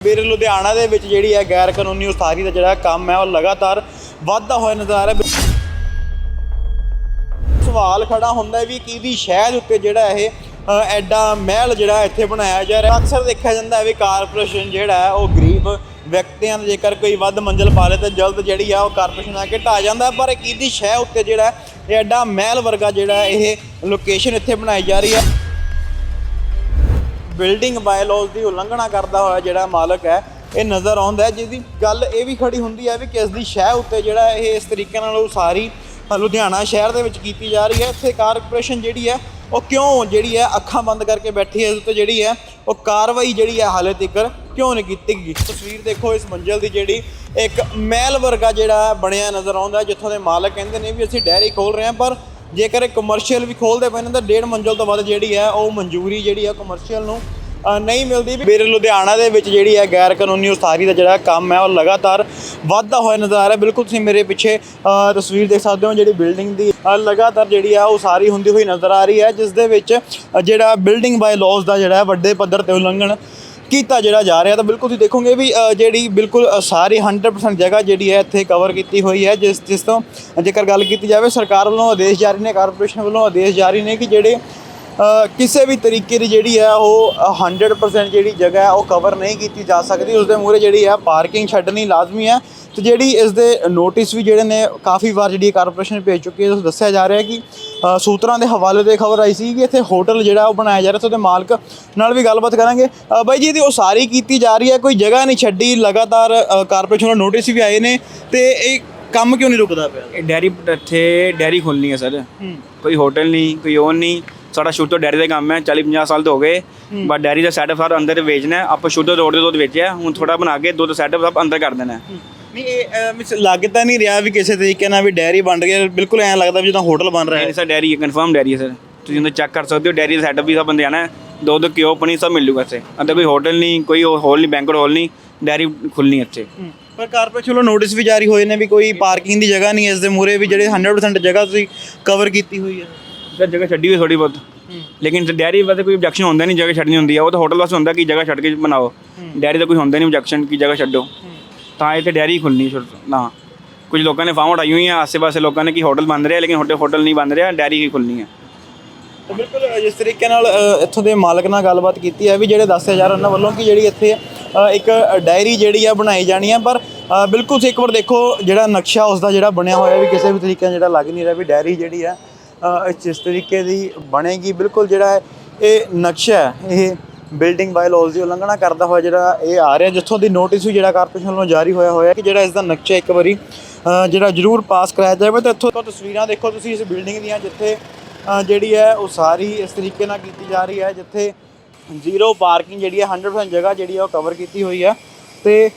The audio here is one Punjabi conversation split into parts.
ਵੀਰ, ਲੁਧਿਆਣਾ ਦੇ ਵਿੱਚ ਜਿਹੜੀ ਹੈ ਗੈਰ ਕਾਨੂੰਨੀ ਉਸਾਰੀ ਦਾ ਜਿਹੜਾ ਕੰਮ ਹੈ, ਉਹ ਲਗਾਤਾਰ ਵੱਧਦਾ ਹੋਇਆ ਨਜ਼ਰ ਆ ਰਿਹਾ। ਸਵਾਲ ਖੜਾ ਹੁੰਦਾ ਵੀ ਕਿਹਦੀ ਸ਼ਹਿਦ ਉੱਤੇ ਜਿਹੜਾ ਇਹ ਐਡਾ ਮਹਿਲ ਜਿਹੜਾ ਇੱਥੇ ਬਣਾਇਆ ਜਾ ਰਿਹਾ। ਅਕਸਰ ਦੇਖਿਆ ਜਾਂਦਾ ਹੈ ਵੀ ਕਾਰਪੋਰੇਸ਼ਨ ਜਿਹੜਾ ਹੈ, ਉਹ ਗਰੀਬ ਵਿਅਕਤੀਆਂ ਦੇ ਜੇਕਰ ਕੋਈ ਵੱਧ ਮੰਜ਼ਲ ਪਾ ਲੇ ਤਾਂ ਜਲਦ ਜਿਹੜੀ ਆ, ਉਹ ਕਾਰਪੋਰੇਸ਼ਨ ਆ ਕੇ ਢਾ ਜਾਂਦਾ ਪਰ ਕਿਹਦੀ ਸ਼ਹਿ ਉੱਤੇ ਜਿਹੜਾ ਇਹ ਐਡਾ ਮਹਿਲ ਵਰਗਾ ਜਿਹੜਾ ਇਹ ਲੋਕੇਸ਼ਨ ਇੱਥੇ ਬਣਾਈ ਜਾ ਰਹੀ ਹੈ। ਬਿਲਡਿੰਗ ਬਾਇਲੋਜ਼ ਦੀ ਉਲੰਘਣਾ ਕਰਦਾ ਹੋਇਆ ਜਿਹੜਾ ਮਾਲਕ ਹੈ ਇਹ ਨਜ਼ਰ ਆਉਂਦਾ ਹੈ ਜਿਹਦੀ ਗੱਲ ਇਹ ਵੀ ਖੜੀ ਹੁੰਦੀ ਹੈ ਵੀ ਕਿਸ ਦੀ ਸ਼ਹਿ ਉੱਤੇ ਜਿਹੜਾ ਇਹ ਇਸ ਤਰੀਕੇ ਨਾਲ ਉਸਾਰੀ ਅ, ਲੁਧਿਆਣਾ ਸ਼ਹਿਰ ਦੇ ਵਿੱਚ ਕੀਤੀ ਜਾ ਰਹੀ ਹੈ। ਇੱਥੇ ਕਾਰਪੋਰੇਸ਼ਨ ਜਿਹੜੀ ਹੈ ਉਹ ਕਿਉਂ ਜਿਹੜੀ ਹੈ ਅੱਖਾਂ ਬੰਦ ਕਰਕੇ ਬੈਠੀ ਹੈ? ਇਸ ਉੱਤੇ ਜਿਹੜੀ ਹੈ ਉਹ ਕਾਰਵਾਈ ਜਿਹੜੀ ਹੈ ਹਾਲੇ ਤੱਕ ਕਿਉਂ ਨਹੀਂ ਕੀਤੀ ਗਈ? ਤਸਵੀਰ ਦੇਖੋ ਇਸ ਮੰਜ਼ਲ ਦੀ ਜਿਹੜੀ ਇੱਕ ਮਹਿਲ ਵਰਗਾ ਜਿਹੜਾ ਬਣਿਆ ਨਜ਼ਰ ਆਉਂਦਾ ਜਿੱਥੋਂ ਦੇ ਮਾਲਕ ਕਹਿੰਦੇ ਨੇ ਵੀ ਅਸੀਂ ਡੈਰੀ ਖੋਲ ਰਹੇ ਹਾਂ ਪਰ ਜੇਕਰ ਇਹ ਕਮਰਸ਼ੀਅਲ ਵੀ ਖੋਲਦੇ ਪਏ ਨੇ, ਤਾਂ ਡੇਢ ਮੰਜ਼ਲ ਤੋਂ ਵੱਧ ਜਿਹੜੀ ਹੈ, ਉਹ ਮਨਜ਼ੂਰੀ ਜਿਹੜੀ ਹੈ ਕਮਰਸ਼ੀਅਲ ਨੂੰ ਨਹੀਂ ਮਿਲਦੀ। ਵੀਰ ਲੁਧਿਆਣਾ ਦੇ ਵਿੱਚ ਜਿਹੜੀ ਹੈ ਗੈਰ ਕਾਨੂੰਨੀ ਉਸਾਰੀ ਦਾ ਜਿਹੜਾ ਕੰਮ ਹੈ, ਉਹ ਲਗਾਤਾਰ ਵੱਧਦਾ ਹੋਇਆ ਨਜ਼ਰ ਆ ਰਿਹਾ। ਬਿਲਕੁਲ ਤੁਸੀਂ ਮੇਰੇ ਪਿੱਛੇ ਤਸਵੀਰ ਦੇਖ ਸਕਦੇ ਹੋ, ਜਿਹੜੀ ਬਿਲਡਿੰਗ ਦੀ ਲਗਾਤਾਰ ਜਿਹੜੀ ਆ ਉਸਾਰੀ ਹੁੰਦੀ ਹੋਈ ਨਜ਼ਰ ਆ ਰਹੀ ਹੈ, ਜਿਸ ਦੇ ਵਿੱਚ ਜਿਹੜਾ ਬਿਲਡਿੰਗ ਬਾਈ ਲਾਜ਼ ਦਾ ਜਿਹੜਾ ਵੱਡੇ ਪੱਧਰ ਤੇ ਉਲੰਘਣ ਕੀਤਾ ਜਿਹੜਾ ਜਾ ਰਿਹਾ ਤਾਂ ਬਿਲਕੁਲ ਤੁਸੀਂ ਦੇਖੋਗੇ ਵੀ ਜਿਹੜੀ ਬਿਲਕੁਲ ਸਾਰੀ 100% ਜਗ੍ਹਾ ਜਿਹੜੀ ਹੈ ਇੱਥੇ ਕਵਰ ਕੀਤੀ ਹੋਈ ਹੈ ਜਿਸ ਜਿਸ ਤੋਂ ਜੇਕਰ ਗੱਲ ਕੀਤੀ ਜਾਵੇ ਸਰਕਾਰ ਵੱਲੋਂ ਆਦੇਸ਼ ਜਾਰੀ ਨੇ ਕਾਰਪੋਰੇਸ਼ਨ ਵੱਲੋਂ ਆਦੇਸ਼ ਜਾਰੀ ਨੇ ਕਿ ਜਿਹੜੇ ਕਿਸੇ ਵੀ ਤਰੀਕੇ ਦੀ ਜਿਹੜੀ ਹੈ ਉਹ ਅ, 100% ਜਿਹੜੀ ਜਗ੍ਹਾ ਹੈ ਉਹ ਕਵਰ ਨਹੀਂ ਕੀਤੀ ਜਾ ਸਕਦੀ ਉਸ ਦੇ ਮੂਹਰੇ ਜਿਹੜੀ ਹੈ ਪਾਰਕਿੰਗ ਛੱਡਣੀ ਲਾਜ਼ਮੀ ਹੈ। ਤੇ ਜਿਹੜੀ ਇਸ ਦੇ ਨੋਟਿਸ ਵੀ ਜਿਹੜੇ ਨੇ ਕਾਫੀ ਵਾਰ ਜਿਹੜੀ ਕਾਰਪੋਰੇਸ਼ਨ ਭੇਜ ਚੁੱਕੀ ਹੈ ਉਸ ਦੱਸਿਆ ਜਾ ਰਿਹਾ ਕਿ ਸੂਤਰਾਂ ਦੇ ਹਵਾਲੇ ਤੇ ਖਬਰ ਆਈ ਸੀ ਕਿ ਇੱਥੇ ਹੋਟਲ ਜਿਹੜਾ ਉਹ ਬਣਾਇਆ ਜਾ ਰਿਹਾ ਤੇ ਉਹਦੇ ਮਾਲਕ ਨਾਲ ਵੀ ਗੱਲਬਾਤ ਕਰਾਂਗੇ। ਬਾਈ ਜੀ ਇਹਦੀ ਉਸਾਰੀ ਕੀਤੀ ਜਾ ਰਹੀ ਹੈ ਕੋਈ ਜਗ੍ਹਾ ਨਹੀਂ ਛੱਡੀ ਲਗਾਤਾਰ ਕਾਰਪੋਰੇਸ਼ਨ ਵੱਲੋਂ ਨੋਟਿਸ ਵੀ ਆਏ ਨੇ ਤੇ ਇਹ ਕੰਮ ਕਿਉਂ ਨਹੀਂ ਰੁਕਦਾ ਪਿਆ? ਇਹ ਡੈਰੀ ਇੱਥੇ ਡੈਰੀ ਖੋਲਣੀ ਹੈ ਸਰ। ਕੋਈ ਹੋਟਲ ਨਹੀਂ ਕੋਈ ਉਹ ਨਹੀਂ। ਸਾਡਾ ਸ਼ੁਰੂ ਤੋਂ ਡੈਰੀ ਦਾ ਕੰਮ ਹੈ 40 50 ਸਾਲ ਤੋਂ ਹੋ ਗਏ। ਬਟ ਡੈਰੀ ਦਾ ਸੈਟਅਪ ਸਾਰਾ ਅੰਦਰ ਵੇਚਣਾ। ਆਪਾਂ ਸ਼ੁੱਧ ਰੋਡ ਦੇ ਦੁੱਧ ਵੇਚਿਆ ਹੁਣ ਥੋੜਾ ਬਣਾ ਕੇ ਦੁੱਧ ਸੈਟਅਪ ਸਭ ਅੰਦਰ ਕਰ ਦੇਣਾ ਹੈ। ਨਹੀਂ ਇਹ ਮਿਸ ਲੱਗਦਾ ਨਹੀਂ ਰਿਹਾ ਵੀ ਕਿਸੇ ਤਰੀਕੇ ਨਾਲ ਵੀ ਡੈਰੀ ਬਣ ਰਹੀ ਹੈ। ਬਿਲਕੁਲ ਐਂ ਲੱਗਦਾ ਵੀ ਜਿੱਦਾਂ ਹੋਟਲ ਬਣ ਰਿਹਾ ਇਹ ਹੈ। ਸਰ ਡੈਰੀ ਹੈ ਕਨਫਰਮ ਡੈਰੀ ਹੈ ਸਰ। ਤੁਸੀਂ ਅੰਦਰ ਚੈੱਕ ਕਰ ਸਕਦੇ ਹੋ ਡੈਰੀ ਦਾ ਸੈਟਅਪ ਵੀ ਸਭ ਬੰਦੇ ਆਣਾ ਦੁੱਧ ਘਿਓ ਪਨੀਰ ਸਭ ਮਿਲ ਜੂਗਾ ਇੱਥੇ। ਅੰਦਰ ਕੋਈ ਹੋਟਲ ਨਹੀਂ ਕੋਈ ਹੋਲ ਨਹੀਂ ਬੈਂਕਟ ਹਾਲ ਨਹੀਂ ਡੈਰੀ ਖੁੱਲਣੀ ਇੱਥੇ। ਪਰ ਕਾਰਪੋਰੇਸ਼ਨ ਵੱਲੋਂ ਨੋਟਿਸ ਵੀ ਜਾਰੀ ਹੋਏ ਨੇ ਵੀ ਕੋਈ ਪਾਰਕਿੰਗ ਦੀ ਜਗ੍ਹਾ ਨਹੀਂ ਇਸ ਦੇ ਮੂਰੇ ਵੀ ਜਿਹੜੇ 100% ਜਗ੍ਹਾ ਤੁਸੀਂ ਕਵਰ ਕੀਤੀ ਹੋਈ ਹੈ। ਸਰ ਜਗ੍ਹਾ ਛੱਡੀ ਹੋਈ ਥੋੜੀ ਬਹੁਤ। ਲੇਕਿਨ ਡੈਰੀ ਵਾਸਤੇ ਕੋਈ ਆਬਜੈਕਸ਼ਨ ਹੁੰਦਾ ਨਹੀਂ ਜਗ੍ਹਾ ਛੱਡਣੀ ਹੁੰਦੀ ਹੈ। ਉਹ ਤਾਂ ਹੋਟਲ ਵਾਸਤੇ ਹੁੰਦਾ ਕਿ ਜਗ੍ਹਾ ਛੱਡ ਕੇ ਬਣਾਓ। ਡੈਰੀ ਦਾ ਕੋਈ ਹੁੰਦਾ ਨਹੀਂ ਆਬਜੈਕਸ਼ਨ ਕਿ ਜਗ੍ਹਾ ਛੱਡੋ। ਤਾਂ ਇਹ ਤੇ ਡੈਰੀ ਖੁੱਲਣੀ ਸ਼ੁਰੂ ਨਾ। ਕੁਝ ਲੋਕਾਂ ਨੇ ਫਾਰਮ ਉਠਾਈ ਹੋਈਆਂ ਆਸੇ ਪਾਸੇ ਲੋਕਾਂ ਨੇ ਕਿ ਹੋਟਲ ਬਣ ਰਿਹਾ ਲੇਕਿਨ ਹੋਟਲ ਹੋਟਲ ਨਹੀਂ ਬਣ ਰਿਹਾ ਡੈਰੀ ਹੀ ਖੁੱਲਣੀ ਹੈ ਤਾਂ ਬਿਲਕੁਲ ਜਿਸ ਤਰੀਕੇ ਨਾਲ ਅ, ਇੱਥੋਂ ਦੇ ਮਾਲਕ ਨਾਲ ਗੱਲਬਾਤ ਕੀਤੀ ਹੈ ਵੀ ਜਿਹੜੇ 10000 ਉਹਨਾਂ ਵੱਲੋਂ ਕਿ ਜਿਹੜੀ ਇੱਥੇ ਅ, ਇੱਕ ਡਾਇਰੀ ਜਿਹੜੀ ਆ ਬਣਾਈ ਜਾਣੀ ਹੈ ਪਰ ਅ, ਬਿਲਕੁਲ ਤੁਸੀਂ ਇੱਕ ਵਾਰ ਦੇਖੋ ਜਿਹੜਾ ਨਕਸ਼ਾ ਉਸ ਦਾ ਜਿਹੜਾ ਬਣਿਆ ਹੋਇਆ ਵੀ ਕਿਸੇ ਵੀ ਤਰੀਕੇ ਨਾਲ ਜਿਹੜਾ ਲੱਗ ਨਹੀਂ ਰਿਹਾ ਵੀ ਡਾਇਰੀ ਜਿਹੜੀ ਆ ਅ, ਇਹ ਜਿਸ ਤਰੀਕੇ ਦੀ ਬਣੇਗੀ। ਬਿਲਕੁਲ ਜਿਹੜਾ ਹੈ ਇਹ ਨਕਸ਼ਾ ਹੈ ਇਹ ਬਿਲਡਿੰਗ ਬਾਈ ਦੀ ਉਲੰਘਣਾ ਕਰਦਾ ਹੋਇਆ ਜਿਹੜਾ ਇਹ ਆ ਰਿਹਾ, ਜਿੱਥੋਂ ਦੀ ਨੋਟਿਸ ਵੀ ਜਿਹੜਾ ਕਾਰਪੋਰੇਸ਼ਨ ਵੱਲੋਂ ਜਾਰੀ ਹੋਇਆ ਹੋਇਆ ਕਿ ਜਿਹੜਾ ਇਸ ਦਾ ਨਕਸ਼ਾ ਇੱਕ ਵਾਰੀ ਜਿਹੜਾ ਜ਼ਰੂਰ ਪਾਸ ਕਰਾਇਆ ਜਾਵੇ ਤਾਂ ਇੱਥੋਂ ਤੋਂ ਤਸਵੀਰਾਂ ਦੇਖੋ ਤੁਸੀਂ ਇਸ ਬਿਲਡਿੰਗ ਦੀਆਂ, ਜਿੱਥੇ ਜਿਹੜੀ ਹੈ ਉਹ ਸਾਰੀ ਇਸ ਤਰੀਕੇ ਨਾਲ ਕੀਤੀ ਜਾ ਰਹੀ ਹੈ, ਜਿੱਥੇ ਜ਼ੀਰੋ ਪਾਰਕਿੰਗ ਜਿਹੜੀ ਹੈ 100% ਜਗ੍ਹਾ ਜਿਹੜੀ ਹੈ ਉਹ ਕਵਰ ਕੀਤੀ ਹੋਈ ਹੈ ਤੇ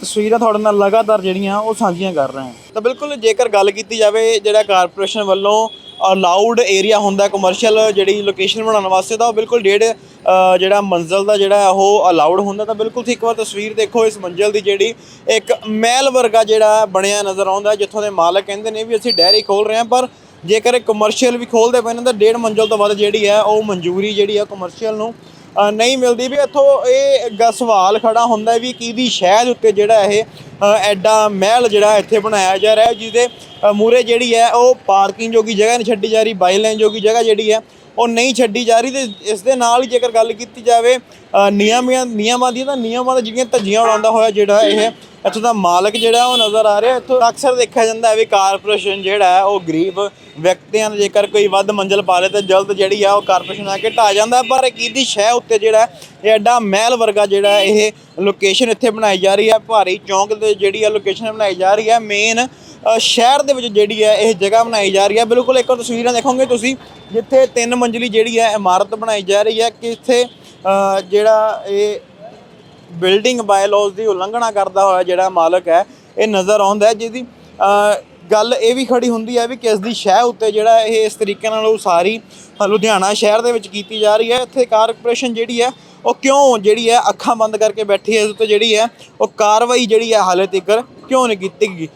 ਤਸਵੀਰਾਂ ਤੁਹਾਡੇ ਨਾਲ ਲਗਾਤਾਰ ਜਿਹੜੀਆਂ ਉਹ ਸਾਂਝੀਆਂ ਕਰ ਰਹੇ ਹਾਂ। ਤਾਂ ਬਿਲਕੁਲ ਜੇਕਰ ਗੱਲ ਕੀਤੀ ਜਾਵੇ ਜਿਹੜਾ ਕਾਰਪੋਰੇਸ਼ਨ ਵੱਲੋਂ ਅਲਾਉਡ ਏਰੀਆ ਹੁੰਦਾ ਕਮਰਸ਼ੀਅਲ ਜਿਹੜੀ ਲੋਕੇਸ਼ਨ ਬਣਾਉਣ ਵਾਸਤੇ, ਤਾਂ ਉਹ ਬਿਲਕੁਲ ਡੇਢ ਜਿਹੜਾ ਮੰਜ਼ਲ ਦਾ ਜਿਹੜਾ ਉਹ ਅਲਾਉਡ ਹੁੰਦਾ, ਤਾਂ ਬਿਲਕੁਲ ਤੁਸੀਂ ਇੱਕ ਵਾਰ ਤਸਵੀਰ ਦੇਖੋ, ਇਸ ਮੰਜ਼ਲ ਦੀ ਜਿਹੜੀ ਇੱਕ ਮਹਿਲ ਵਰਗਾ ਜਿਹੜਾ ਬਣਿਆ ਨਜ਼ਰ ਆਉਂਦਾ ਜਿੱਥੋਂ ਦੇ ਮਾਲਕ ਕਹਿੰਦੇ ਨੇ ਵੀ ਅਸੀਂ ਡੈਰੀ ਖੋਲ ਰਹੇ ਹਾਂ, ਪਰ ਜੇਕਰ ਇਹ ਕਮਰਸ਼ੀਅਲ ਵੀ ਖੋਲਦੇ ਪਏ ਨੇ, ਤਾਂ ਡੇਢ ਮੰਜ਼ਲ ਤੋਂ ਵੱਧ ਜਿਹੜੀ ਹੈ, ਉਹ ਮਨਜ਼ੂਰੀ ਜਿਹੜੀ ਹੈ ਕਮਰਸ਼ੀਅਲ ਨੂੰ ਨਹੀਂ ਮਿਲਦੀ ਵੀ ਇੱਥੋਂ ਇਹ ਗ- ਸਵਾਲ ਖੜਾ ਹੁੰਦਾ ਵੀ ਕਿਹਦੀ ਸ਼ਹਿਦ ਉੱਤੇ ਜਿਹੜਾ ਇਹ ਐਡਾ ਮਹਿਲ ਜਿਹੜਾ ਇੱਥੇ ਬਣਾਇਆ ਜਾ ਰਿਹਾ ਜਿਹਦੇ ਮੂਰੇ ਜਿਹੜੀ ਹੈ ਉਹ ਪਾਰਕਿੰਗ ਜੋਗੀ ਜਗ੍ਹਾ ਨਹੀਂ ਛੱਡੀ ਜਾ ਰਹੀ, ਬਾਈ ਲਾਈਨ ਜੋਗੀ ਜਗ੍ਹਾ ਜਿਹੜੀ ਹੈ ਉਹ ਨਹੀਂ ਛੱਡੀ ਜਾ ਰਹੀ ਤੇ ਇਸ ਦੇ ਨਾਲ ਹੀ ਜੇਕਰ ਗੱਲ ਕੀਤੀ ਜਾਵੇ ਨਿਯਮਾਂ ਨਿਯਮਾਂ ਦੀ ਤਾਂ ਨਿਯਮਾਂ ਦਾ ਜਿਹੜੀਆਂ ਧੱਜੀਆਂ ਉਡਾਉਂਦਾ ਹੋਇਆ ਜਿਹੜਾ ਇਹ ਇੱਥੋਂ ਦਾ ਮਾਲਕ ਜਿਹੜਾ ਉਹ ਨਜ਼ਰ ਆ ਰਿਹਾ। ਇੱਥੋਂ ਅਕਸਰ ਦੇਖਿਆ ਜਾਂਦਾ ਹੈ ਵੀ ਕਾਰਪੋਰੇਸ਼ਨ ਜਿਹੜਾ ਹੈ, ਉਹ ਗਰੀਬ ਵਿਅਕਤੀਆਂ ਨੂੰ ਜੇਕਰ ਕੋਈ ਵੱਧ ਮੰਜ਼ਲ ਪਾ ਲੇ ਤਾਂ ਜਲਦ ਜਿਹੜੀ ਆ ਉਹ ਕਾਰਪੋਰੇਸ਼ਨ ਆ ਕੇ ਢਾ ਜਾਂਦਾ ਪਰ ਇਹ ਸ਼ਹਿ ਉੱਤੇ ਜਿਹੜਾ ਇਹ ਐਡਾ ਮਹਿਲ ਵਰਗਾ ਜਿਹੜਾ ਇਹ ਲੋਕੇਸ਼ਨ ਇੱਥੇ ਬਣਾਈ ਜਾ ਰਹੀ ਹੈ। ਭਾਰੀ ਚੌਂਕ ਦੇ ਜਿਹੜੀ ਆ ਲੋਕੇਸ਼ਨ ਬਣਾਈ ਜਾ ਰਹੀ ਹੈ। ਮੇਨ ਸ਼ਹਿਰ ਦੇ ਵਿੱਚ ਜਿਹੜੀ ਹੈ, ਇਹ ਜਗ੍ਹਾ ਬਣਾਈ ਜਾ ਰਹੀ ਹੈ। ਬਿਲਕੁਲ ਇੱਕ ਤਸਵੀਰਾਂ ਦੇਖੋਗੇ ਤੁਸੀਂ, ਜਿੱਥੇ ਤਿੰਨ ਮੰਜ਼ਲੀ ਜਿਹੜੀ ਹੈ ਇਮਾਰਤ ਬਣਾਈ ਜਾ ਰਹੀ ਹੈ। ਕਿ ਇੱਥੇ ਜਿਹੜਾ ਇਹ ਬਿਲਡਿੰਗ ਬਾਇਲੋਜ਼ ਦੀ ਉਲੰਘਣਾ ਕਰਦਾ ਹੋਇਆ ਜਿਹੜਾ ਮਾਲਕ ਹੈ, ਇਹ ਨਜ਼ਰ ਆਉਂਦਾ ਹੈ, ਜਿਹਦੀ ਗੱਲ ਇਹ ਵੀ ਖੜੀ ਹੁੰਦੀ ਹੈ ਵੀ ਕਿਸ ਦੀ ਸ਼ਹਿ ਉੱਤੇ ਜਿਹੜਾ ਇਹ ਇਸ ਤਰੀਕੇ ਨਾਲ ਉਸਾਰੀ ਲੁਧਿਆਣਾ ਸ਼ਹਿਰ ਦੇ ਵਿੱਚ ਕੀਤੀ ਜਾ ਰਹੀ ਹੈ। ਇੱਥੇ ਕਾਰਪੋਰੇਸ਼ਨ ਜਿਹੜੀ ਹੈ, ਉਹ ਕਿਉਂ ਜਿਹੜੀ ਹੈ ਅੱਖਾਂ ਬੰਦ ਕਰਕੇ ਬੈਠੀ ਹੈ? ਇਸ ਉੱਤੇ ਜਿਹੜੀ ਹੈ, ਉਹ ਕਾਰਵਾਈ ਜਿਹੜੀ ਹੈ ਹਾਲੇ ਤੱਕ ਕਿਉਂ ਨਹੀਂ ਕੀਤੀ ਗਈ?